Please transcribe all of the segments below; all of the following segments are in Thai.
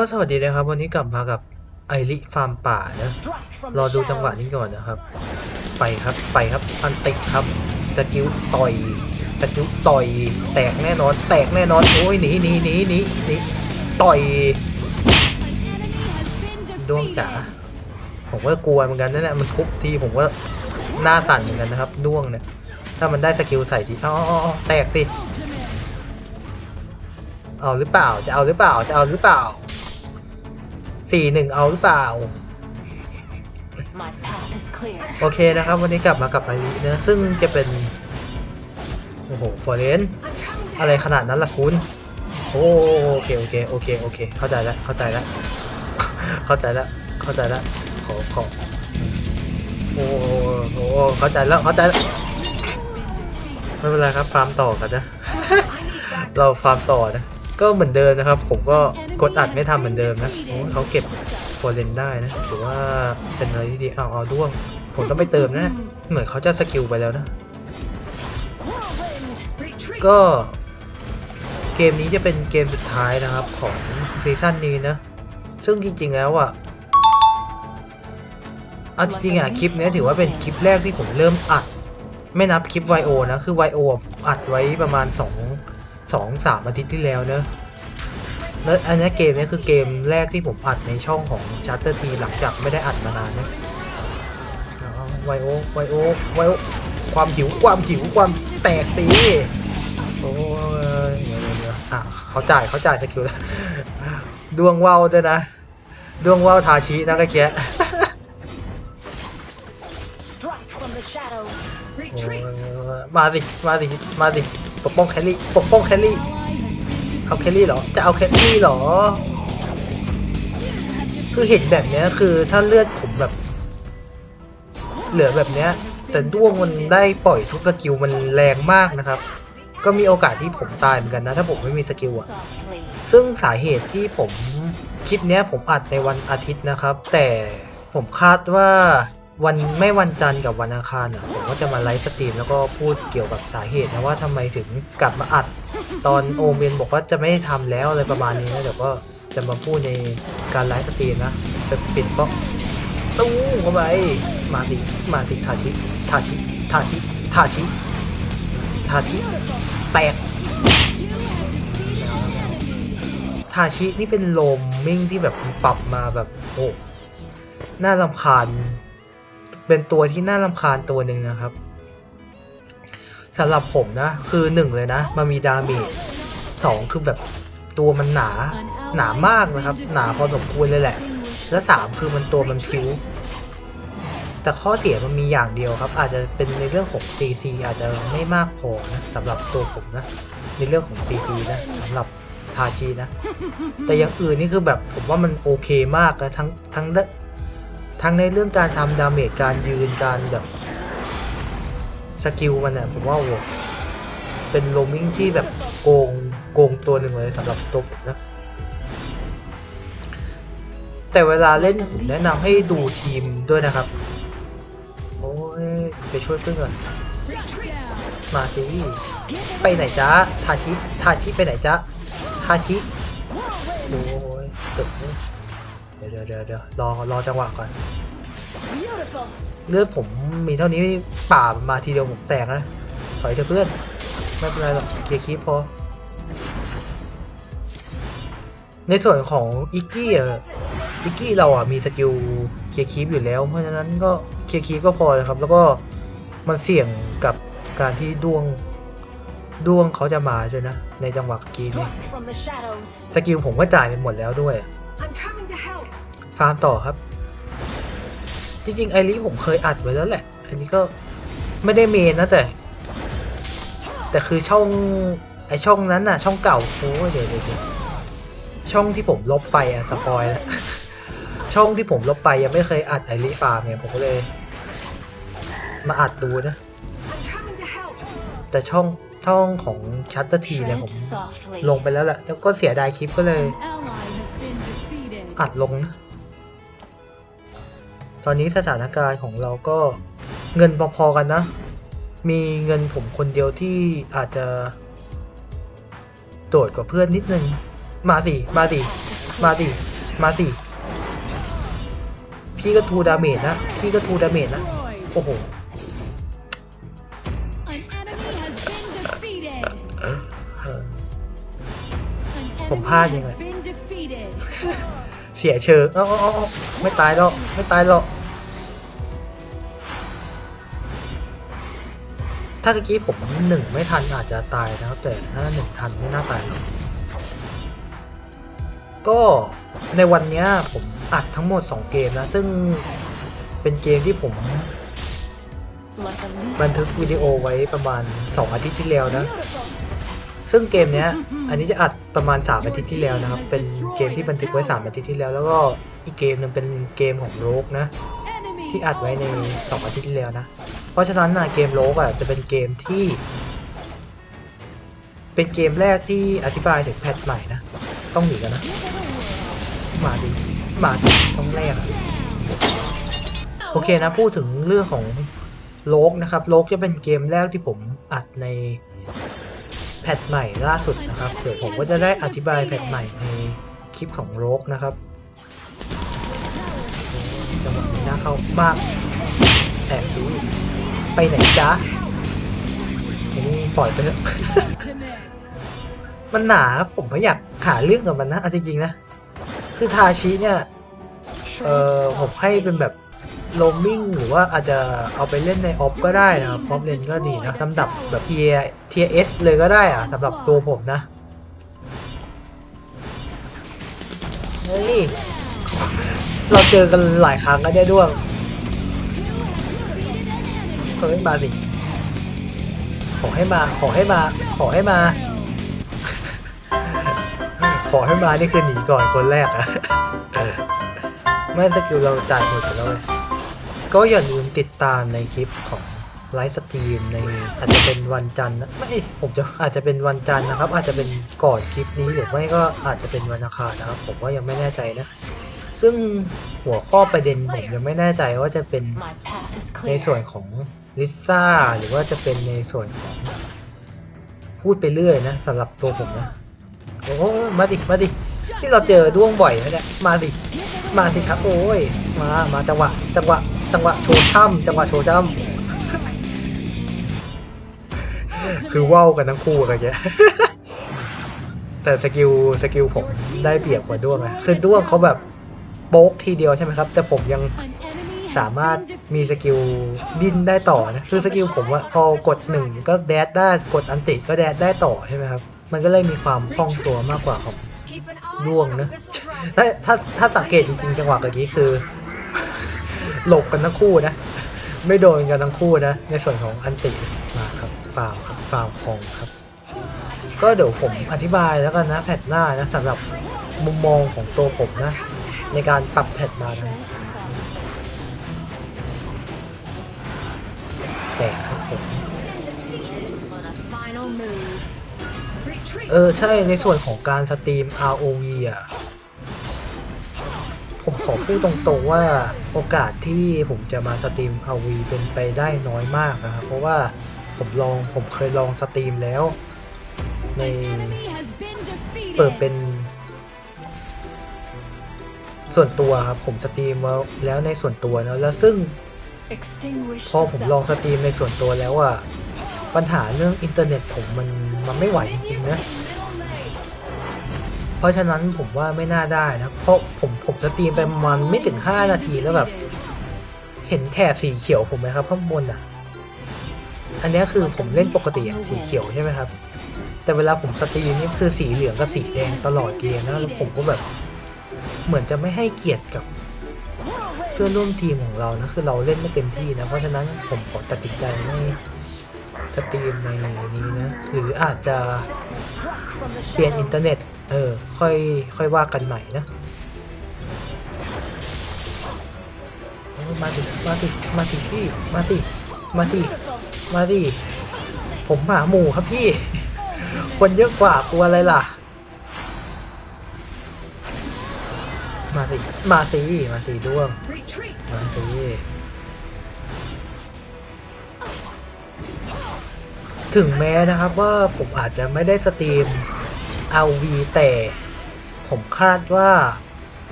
ก็สวัสดีนะครับ วันนี้กลับมากับไอริฟาร์มป่านะ รอดูจังหวะนี้ก่อนนะครับ ไปครับไปครับอันติครับสกิลต่อยสกิลต่อย แตกแน่นอน แตกแน่นอน โอ้ยหนีหนีหนีหนีหนีต่อยดวงจ๋าผมก็กลัวเหมือนกันนั่นแหละมันทุบทีผมก็หน้าสั่นเหมือนกันนะครับด้วงเนี่ย ถ้ามันได้สกิลใส่ทีอ๋ออ๋ออ๋อแตกสิเอาหรือเปล่าจะเอาหรือเปล่าจะเอาหรือเปล่า สี่หนึ่งเอาหรือเปล่า My path is clear. โอเคนะครับ วันนี้กลับมากับไอรินะซึ่งจะเป็น โอ้โหฟอเรนอะไรขนาดนั้นล่ะคุณ โอ้โอเคโอเคโอเคโอเค เข้าใจแล้วเข้าใจแล้วเข้าใจแล้วเข้าใจแล้วขอขอโอ้โหเข้าใจแล้วเข้าใจแล้วไม่เป็นไรครับฟาร์มต่อกันนะ เราฟาร์มต่อนะ ก็เหมือนเดิมนะครับ ผมก็กดอัดไม่ทำเหมือนเดิมนะโอ้เขาเก็บฟอร์เรนได้นะถือว่าเป็นอะไรที่ดีเอาเอาด้วง ผมต้องไปเติมนะ เหมือนเขาจะสกิลไปแล้วนะ ก็เกมนี้จะเป็นเกมสุดท้ายนะครับของซีซั่นนี้นะ ซึ่งจริงๆแล้วอะเอาจริงๆอะคลิปเนี้ยถือว่าเป็นคลิปแรกที่ผมเริ่มอัด ไม่นับคลิป YO นะ คือ YO อะอัดไว้ประมาณ 2 2 3อาทิตย์ที่แล้วเนอะแล้วอันนี้เกมเนี้ยคือเกมแรกที่ผมอัดในช่องของ Charter T หลังจากไม่ได้อัดมานานนะไวโอไวโอไวโอความหิวความหิวความแตกตีโอ้ยเดี๋ยวเดี๋ยวเดี๋ยวอะเขาจ่ายเขาจ่ายสกิลแล้วดวงว่าวด้วยนะ ดวงว่าวทาชินะกะเกี้ย Strike from the shadows. โอ้ยมาสิมาสิมาสิป กป้องแคลรี่ปกป้องแคลรี่เอาแคลรี่เหรอ จะเอาแคลรี่เหรอ คือเห็นแบบเนี้ยคือถ้าเลือดผมแบบ เหลือแบบเนี้ย แต่ด้วงมันได้ปล่อยทุกสกิลมันแรงมากนะครับ ก็มีโอกาสที่ผมตายเหมือนกันนะ ถ้าผมไม่มีสกิลอะซึ่งสาเหตุที่ผมคลิปเนี้ยผมอัดในวันอาทิตย์นะครับ แต่ผมคาดว่า วันไม่วันจันทร์กับวันอังคารอะผมก็จะมาไลฟ์สตรีมแล้วก็พูดเกี่ยวกับสาเหตุนะว่าทำไมถึงกลับมาอัด ตอนโอเมนบอกว่าจะไม่ทำแล้วอะไรประมาณนี้นะเดี๋ยวก็จะมาพูดในการไลฟ์สตรีมนะจะปิดก็ตู้เข้าไปมาสิมาสิทาชิทาชิทาชิทาชิทาชิแตกทาชินี่เป็นโลมมิ่งที่แบบปรับมาแบบโอ้น่ารำคาญ เป็นตัวที่น่ารำคาญตัวหนึ่งนะครับสำหรับผมนะคือหนึ่งเลยนะ มันมีดาเมจสองคือแบบตัวมันหนาหนามากนะครับ หนาพอสมควรเลยแหละ และสามคือมันตัวมันพิ้วแต่ข้อเสียมันมีอย่างเดียวครับ อาจจะเป็นในเรื่องของ CC อาจจะไม่มากพอนะสำหรับตัวผมนะ ในเรื่องของ CC นะสำหรับทาชีนะ แต่อย่างอื่นนี่คือแบบผมว่ามันโอเคมากนะทั้งทั้งเรื่อง ทั้งในเรื่องการทำดาเมจการยืนการแบบสกิลมันเนี่ยผมว่าโอ้เป็นโรมมิ่งที่แบบโกงโกงตัวหนึ่งเลยสำหรับตัวผมนะ แต่เวลาเล่นผมแนะนำให้ดูทีมด้วยนะครับ โอ้ยไปช่วยเพื่อนก่อนมาสิไปไหนจ๊ะทาชิทาชิไปไหนจ๊ะทาชิโอ้ยตึก เนี่ยเดี๋ยวเดี๋ยวเดี๋ยวเดี๋ยวรอรอจังหวะก่อน Beautiful. เลือดผมมีเท่านี้ป่ามันมาทีเดียวผมแตกนะถอยเถอะเพื่อนไม่เป็นไรหรอกเคลียร์คีปพอในส่วนของอิกกี้อะอิกกี้เราอะมีสกิลเคลียร์คีปอยู่แล้วเพราะฉะนั้นก็เคลียร์คีปก็พอเลยครับ แล้วก็มันเสี่ยงกับการที่ดวงดวงเขาจะมาด้วยนะ ในจังหวะเมื่อกี้นี้ Strike from the shadows. สกิลผมก็จ่ายไปหมดแล้วด้วย ฟาร์มต่อครับ จริงๆไอริผมเคยอัดไว้แล้วแหละ อันนี้ก็ไม่ได้เมนนะแต่ แต่คือช่องไอช่องนั้นน่ะ ช่องเก่าโอ้เดี๋ยวเดี๋ยวเดช่องที่ผมลบไปอะสปอยแล้วช่องที่ผมลบไปยังไม่เคยอัดไอริฟาร์มเนี่ยผมก็เลย มาอัดดูนะ แต่ช่องช่องของชัตเตอร์ทีเนี่ยผมลงไปแล้วแหละแล้วก็เสียดายคลิปก็เลย อัดลงนะ อนนี้สถานการณ์ของเราก็เงินพอๆกันนะ มีเงินผมคนเดียวที่อาจจะ โดดกว่าเพื่อนนิดนึง มาสิ มาสิ Path is มาดิมาสิ พี่ก็ทูดาเมจนะ พี่ก็ทูดาเมจนะ Destroyed. โอ้โห An enemy has been defeated. เออ An ผม enemy พลาดยัง has ไง been defeated. เสียเชิงเอ้าเอ้าเอ้าเอ้าไม่ตายหรอก ไม่ตายหรอก ถ้าเมื่อกี้ผมหนึ่งไม่ทันอาจจะตายนะครับ แต่ถ้าหนึ่งทันไม่น่าตายหรอกก็ในวันนี้ผมอัดทั้งหมด 2 เกมนะ ซึ่งเป็นเกมที่ผม บันทึกวิดีโอไว้ประมาณ 2 อาทิตย์ที่แล้วนะ ซึ่งเกมเนี้ย อันนี้จะอัดประมาณ 3 อาทิตย์ที่แล้วนะครับ เป็นเกมที่บันทึกไว้ 3 อาทิตย์ที่แล้ว แล้วก็อีกเกมนึงเป็นเกมของโลกนะ ที่อัดไว้ใน 2 อาทิตย์ที่แล้วนะ ราะฉะนั้นนะเกมโลกอะจะเป็นเกมที่ เป็นเกมแรกที่อธิบายถึงแพทใหม่นะ ต้องหนีกันนะมาดิมาดิต้องแรกอะโอเคนะ พูดถึงเรื่องของโลกนะครับโลกจะเป็นเกมแรกที่ผมอัดในแพทใหม่ล่าสุดนะครับเดี๋ยวผมก็จะได้อธิบายแพทใหม่ในคลิปของโลกนะครับจังหวะนี้น่าเข้ามากแอบดู ไปไหนจ๊ะอันนี้ปล่อยไปเถอะมันหนาครับผมไม่อยากหาเรื่องกับมันนะเอาจริงๆนะ คือทาชิเนี่ยเออผมให้เป็นแบบโลมิ่งหรือว่าอาจจะเอาไปเล่นในออฟก็ได้นะครับออฟเลนก็ดีนะลำดับแบบเทียเทียเอสเลยก็ได้อะสำหรับตัวผมนะ เฮ้ย เราเจอกันหลายครั้งก็ได้ด้วย เฮ้ยมาสิ ขอให้มา ขอให้มา ขอให้มา ขอให้มานี่คือหนีก่อนคนแรกอะไม่สกิลเราจ่ายหมดไปแล้วเว้ยก็อย่าลืมติดตามในคลิปของไลฟ์สตรีมในอาจจะเป็นวันจันทร์นะไม่ผมจะอาจจะเป็นวันจันทร์นะครับ อาจจะเป็นก่อนคลิปนี้หรือไม่ก็อาจจะเป็นวันอังคารนะครับ ผมว่ายังไม่แน่ใจนะ ซึ่งหัวข้อประเด็นผมยังไม่แน่ใจว่าจะเป็นในส่วนของ ลิซ่าหรือว่าจะเป็นในส่วนของพูดไปเรื่อยนะสำหรับตัวผมนะ โอ้มาดิมาดิที่เราเจอด้วงบ่อยนะเนี่ยมาดิมาสิครับโอ้ยมามาจังหวะจังหวะจังหวะโชว์ช่ำจังหวะโชว์ช่ำคือว่าวกันทั้งคู่อะไรเงี้ยแต่สกิลสกิลผมได้เปรียบกว่าด้วงนะคือด้วงเขาแบบโป๊กทีเดียวใช่ไหมครับ แต่ผมยัง สามารถมีสกิลดิ้นได้ต่อนะคือสกิลผมอะพอกดหนึ่งก็แดดได้กดอันติก็แดดได้ต่อใช่ไหมครับ มันก็เลยมีความคล่องตัวมากกว่าของ Keep an eye ด้วงนะถ้าถ้าถ้าสังเกตจริงๆจังหวะเมื่อกี้คือ หลบกันทั้งคู่นะ ไม่โดนกันทั้งคู่นะ ในส่วนของอันติมาครับฟาวครับฟาวคองครับ ก็เดี๋ยวผมอธิบายแล้วกันนะแพทหน้านะสำหรับมุมมองของตัวผมนะ ในการปรับแพทมานะ แต่ครับผม On a final move. Retreat. เออ ใช่ในส่วนของการสตรีม ROV อะ ผมขอพูดตรงๆว่าโอกาสที่ผมจะมาสตรีม ROV เป็นไปได้น้อยมากนะครับ เพราะว่าผมลองผมเคยลองสตรีมแล้ว ใน An enemy has been defeated. เปิดเป็น ส่วนตัวครับผมสตรีมมาแล้วในส่วนตัวนะแล้วซึ่ง Extinguish พอผมลองสตรีมในส่วนตัวแล้วอะปัญหาเรื่องอินเทอร์เน็ตผมมันมันไม่ไหวจริงๆนะเพราะฉะนั้นผมว่าไม่น่าได้นะเพราะผมผมสตรีมไปมาณไม่ถึง 5 นาทีแล้วแบบ เห็นแถบสีเขียวผมไหมครับข้างบนอะอันนี้คือผมเล่นปกติอะสีเขียวใช่ไหมครับ แต่เวลาผมสตรีมนี่คือสีเหลืองกับสีแดงตลอดเกมนะแล้วผมก็แบบ เหมือนจะไม่ให้เกียรติกับ พื่อนร่วมทีมของเรานะคือเราเล่นไม่เต็มที่นะ เพราะฉะนั้นผมขอตัดสินใจไม่สตรีมในนี้นะหรืออาจจะเปลี่ยนอินเทอร์เน็ต เออ ค่อยค่อยว่ากันใหม่นะมาสิมาสิมาสิพี่มาสิมาสิมาสิผมหมาหมูครับพี่ คนเยอะกว่ากลัวอะไรล่ะ สิมาสิมาสิด้วงมาสิถึงแม้นะครับว่าผมอาจจะไม่ได้สตรีม LV แต่ผมคาดว่า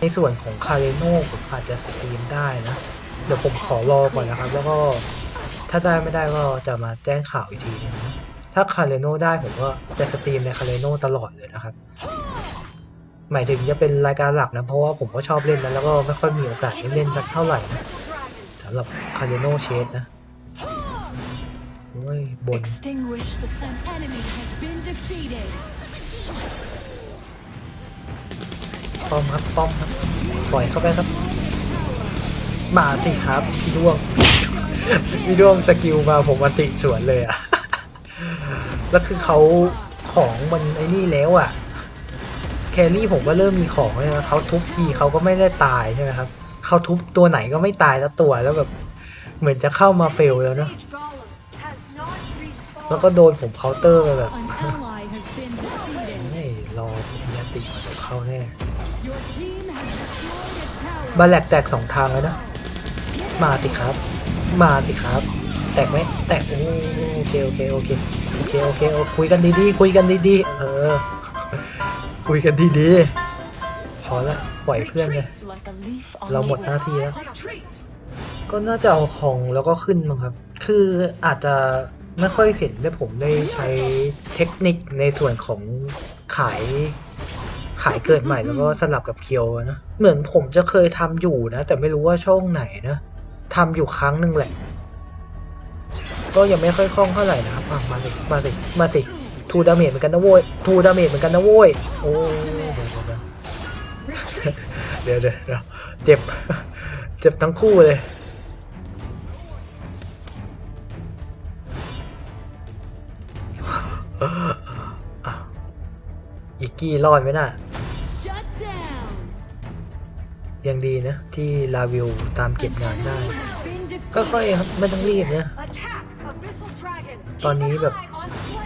ในส่วนของคาเรโนผมอาจจะสตรีมได้นะ เดี๋ยวผมขอรอก่อนนะครับ แล้วก็ถ้าได้ไม่ได้ก็จะมาแจ้งข่าวอีกทีนึงนะถ้าคาเรโนได้ผมก็จะสตรีมในคาเรโนตลอดเลยนะครับ หมายถึงจะเป็นรายการหลักนะ เพราะว่าผมก็ชอบเล่นนะแล้วก็ไม่ค่อยมีโอกาสได้เล่นสักเท่าไหร่นะสำหรับคาเรโนเชสนะโอ้ยบน Extinguish the An sun. enemy has been defeated. ป้อมครับป้อมครับ ปล่อยเข้าไปครับ มาสิครับพี่ด้วงพี่ด้วงสกิลมาผมมันติสวนเลยอะแล้วคือเขาของมันไอ้นี่แล้วอะ แครี่ผมก็เริ่มมีของแล้วนะเขาทุบทีเขาก็ไม่ได้ตายใช่ไหมครับเขาทุบตัวไหนก็ไม่ตายแล้วตัวแล้วแบบเหมือนจะเข้ามาเฟลแล้วเนะแล้วก็โดนผมเคาน์เตอร์ไปแบบ An ally has been defeated. ไม่รอผมยาติมาเดี๋ยวเข้าแน่บาแลกแตกสองทางเลยนะ มาสิครับ มาสิครับ แตกไหมแตกโอ้โอเคโอเคโอเคโอเคโอเคคุยกันดีๆคุยกันดีๆเออ คุยกันดีๆพอละปล่อยเพื่อนเลย Like a leaf on เรา the หมดหน้า wind. ที่แล้ว ก็น่าจะเอาของแล้วก็ขึ้นมั้งครับ คืออาจจะไม่ค่อยเห็นได้ผมได้ใช้เทคนิคในส่วนของขายขายเกิดใหม่แล้วก็สลับกับเคียวนะ เหมือนผมจะเคยทำอยู่นะ แต่ไม่รู้ว่าช่องไหนนะทำอยู่ครั้งหนึ่งแหละ ก็ยังไม่ค่อยคล่องเท่าไหร่นะครับอะมาสิมาสิมาสิ ทูดาเมจเหมือนกันนะโว้ยทูดาเมจเหมือนกันนะโว้ยโอ้เดี๋ยวเดี๋ยวเดี๋ยวเดี๋ยวเจ็บเจ็บทั้งคู่เลยอะอีกกี้รอดไหมน่ะ Shut down. ยังดีนะ ที่ลาวิวตามเก็บ An งานได้ enemy has been ก็ค่อย defeated. ครับไม่ต้องรีบนะ Attack Abyssal Dragon. ตอนนี้แบบ on Slayer.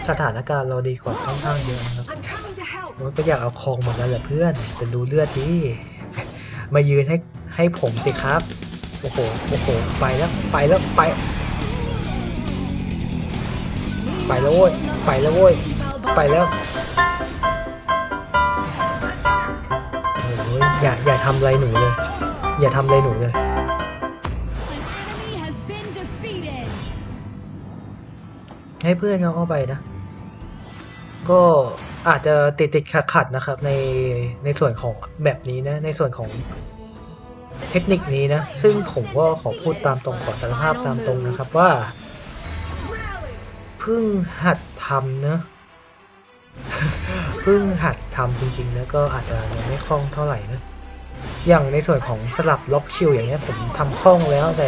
สถานการณ์เราดีกว่าค่อนข้างเยอะนะครับ I'm coming to help. มันก็อยากเอาคองเหมือนกันแหละเพื่อนเป็นดูเลือดดิมายืนให้ให้ผมสิครับโอ้โหโอ้โหไปแล้วไปแล้วไป ไปแล้วโว้ยไปแล้วโว้ยไปแล้วโอ้ยอย่าอย่าทำอะไรหนูเลย อย่าทำอะไรหนูเลย An enemy has been defeated. ให้เพื่อนเขาเข้าไปนะ ก็อาจจะติดติดขัดขัดนะครับ ในในส่วนของแบบนี้นะ ในส่วนของเทคนิคนี้นะ ซึ่งผมก็ขอพูดตามตรงขอสารภาพตามตรงนะครับว่าเพิ่งหัดทำเนะเพิ่งหัดทำจริงๆนะก็อาจจะยังไม่คล่องเท่าไหร่นะอย่างในส่วนของสลับล็อกชิลอย่างเงี้ยผมทำคล่องแล้วแต่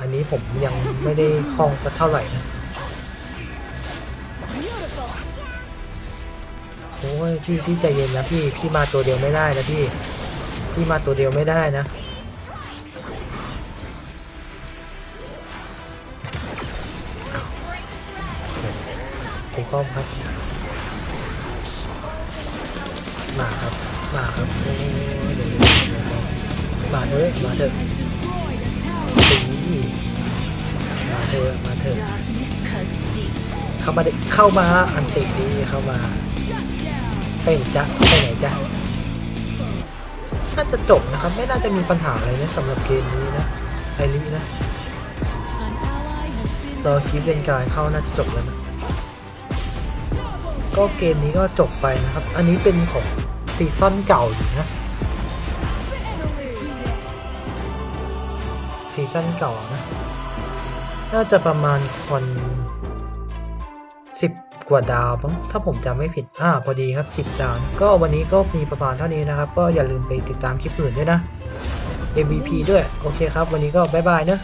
อันนี้ผมยังไม่ได้คล่องสักเท่าไหร่นะ ยพี่พี่ใจเย็นนะพี่พี่มาตัวเดียวไม่ได้นะพี่พี่มาตัวเดียวไม่ได้นะถูกต้องครับมาครับมาครับโอ้ยมาเถอะมาเถอะมาเถอะมาเถอะเข้ามาเข้ามาอันติดีเข้ามา ไปไหนจ๊ะไปไหนจ๊ะน่าจะจบนะครับ ไม่น่าจะมีปัญหาอะไรนะสำหรับเกมนี้นะไอรีนะ An ally has been เราคิดเป็นการเข้าน่าจะจบแล้วนะก็เกมนี้ก็จบไปนะครับ อันนี้เป็นของซีซั่นเก่าอยู่นะซีซั่นเก่านะ น่าจะประมาณคน กว่าดาวบ้งถ้าผมจำไม่ผิดอ่าพอดีครับ 10 ดาว ก็วันนี้ก็มีประมาณเท่านี้นะครับ ก็อย่าลืมไปติดตามคลิปอื่นด้วยนะ MVP ด้วย โอเคครับ วันนี้ก็บ๊ายบายเนอะ